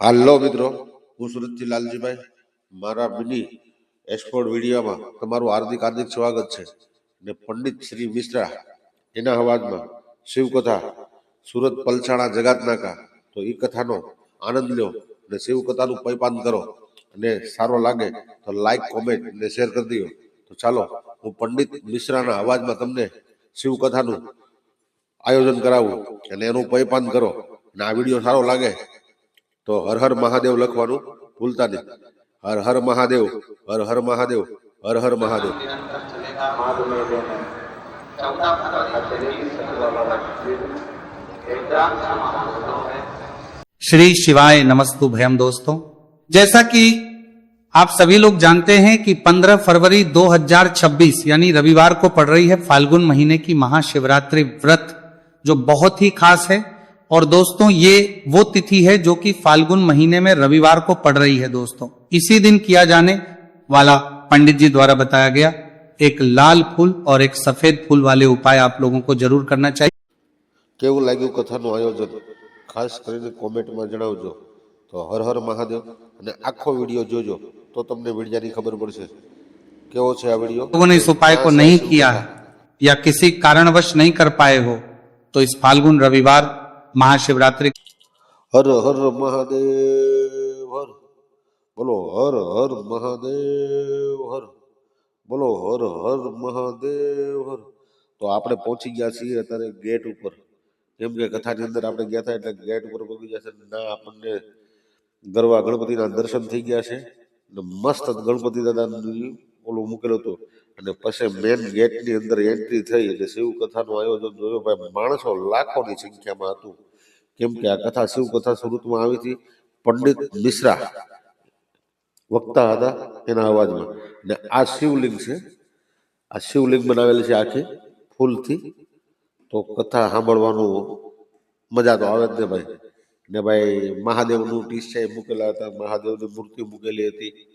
હાલો મિત્રો, હું સુરતથી લાલજીભાઈ. મારા મિની એક્સપોર્ટ વિડીયોમાં તમારું હાર્દિક હાર્દિક સ્વાગત છે. ને પંડિત શ્રી મિશ્રા, એના અવાજમાં શિવકથા, સુરત પલસાણા જગાત નાકા તો એ કથાનો આનંદ લ્યો ને શિવકથાનું પૈપાન કરો. અને સારો લાગે તો લાઈક કોમેન્ટ ને શેર કરી દો તો ચાલો, હું પંડિત મિશ્રાના અવાજમાં તમને શિવકથાનું આયોજન કરાવું. અને એનું પૈપાન કરો. અને આ વીડિયો સારો લાગે તો હર હર મહાદેવ લખવાનું ભૂલતા નહીં હર હર મહાદેવ હર હર મહાદેવ હર હર મહાદેવ श्री शिवाय नमस्तु भयम दोस्तों जैसा कि आप सभी लोग जानते हैं कि 15 फरवरी 2026 यानी रविवार को पड़ रही है फाल्गुन महीने की महाशिवरात्रि व्रत जो बहुत ही खास है और दोस्तों ये वो तिथि है जो कि फाल्गुन महीने में रविवार को पड़ रही है दोस्तों इसी दिन किया जाने वाला पंडित जी द्वारा बताया गया एक लाल फूल और एक सफेद फूल वाले उपाय आप लोगों को जरूर करना चाहिए કેવું લાગ્યું કથાનું આયોજન ખાસ કરીને કોમેન્ટમાં જણાવજો તો હર હર મહાદેવ અને આખો વિડીયો જોજો તો તમને વિડીયાની ખબર પડશે કેવો છે આ વિડીયો लोगों ने इस उपाय को नहीं किया है या किसी कारणवश नहीं कर पाए हो तो इस फाल्गुन रविवार મહાશિવરાત્રિ હર હર મહાદેવ, હર. બોલો, હર હર મહાદેવ, હર. બોલો, હર હર મહાદેવ, હર. તો આપણે પહોંચી ગયા છીએ અત્યારે ગેટ ઉપર. કેમ કે કથાની અંદર આપણે ગયા હતા એટલે ગેટ ઉપર પહોંચી ગયા છે ના આપણને ગરવા ગણપતિના દર્શન થઈ ગયા છે. મસ્ત ગણપતિ દાદાનું ઓલું મૂકેલું હતું. અને પછી મેન ગેટની અંદર એન્ટ્રી થઈ એટલે શિવકથાનું આયોજન જોયું. ભાઈ, માણસો લાખોની સંખ્યામાં હતું. કેમ કે આ કથા શિવકથા સુરતમાં આવી હતી. પંડિત મિશ્રા વક્તા હતા એના અવાજમાં. ને આ શિવલિંગ છે. આ શિવલિંગ બનાવેલી છે આખી ફૂલથી. તો કથા સાંભળવાનું મજા તો આવે જ ને ભાઈ. ને ભાઈ, મહાદેવનું ટીસ મૂકેલા હતા. મહાદેવની મૂર્તિ મૂકેલી હતી.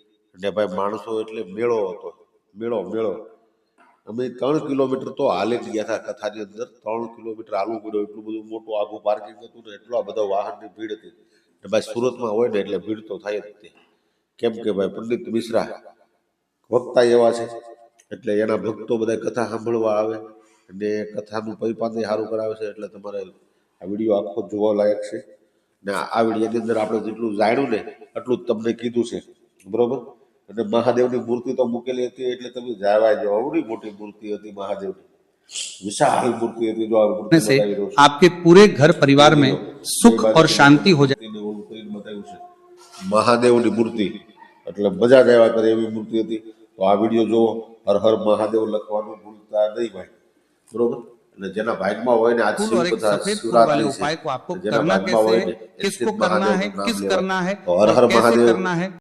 ને ભાઈ, માણસો એટલે મેળો હતો. મેળો મેળો. અમે ત્રણ કિલોમીટર તો હાલે જ ગયા હતા કથાની અંદર. ત્રણ કિલોમીટર હાલવું પડ્યું. એટલું બધું મોટું આખું પાર્કિંગ હતું ને, એટલા બધા વાહનની ભીડ હતી. ને ભાઈ સુરતમાં હોય ને એટલે ભીડ તો થાય જ તે. કેમ કે ભાઈ પંડિત મિશ્રા વક્તા એવા છે. એટલે એના ભક્તો બધા કથા સાંભળવા આવે અને કથાનું પરિપાને સારું કરાવે છે. એટલે તમારે આ વીડિયો આખો જોવા લાયક છે. ને આ વિડીયોની અંદર આપણે જેટલું જાણ્યું ને એટલું જ તમને કીધું છે. બરોબર? અને મહાદેવની મૂર્તિ તો મૂકેલી હતી એટલે તમે જાવા જો અવડી મોટી મૂર્તિ હતી મહાદેવની વિશાળ મૂર્તિ હતી જો આ મૂર્તિ से બતાવી રહ્યો છું. आपके पूरे घर परिवार में सुख और शांति हो जाए મૂર્તિને ઓલું કરીને બતાવ્યું છે મહાદેવની મૂર્તિ એટલે મજા જ આવ્યા કરે એવી મૂર્તિ હતી તો આ વિડીયો જુઓ હર હર મહાદેવ લખવાનું ભૂલતા નહીં ભાઈ બરોબર અને જેના ભાગમાં હોય ને આજ फूल और एक શિવકથા सफेद फूल वाले શિવરાત્રી उपाय को છે आपको જેના करना ભાગમાં હોય कैसे ને है એ किसको સ્થિત करना है મહાદેવનું નામ किस લેવાય. करना है તો હર और હર कैसे મહાદેવ करना है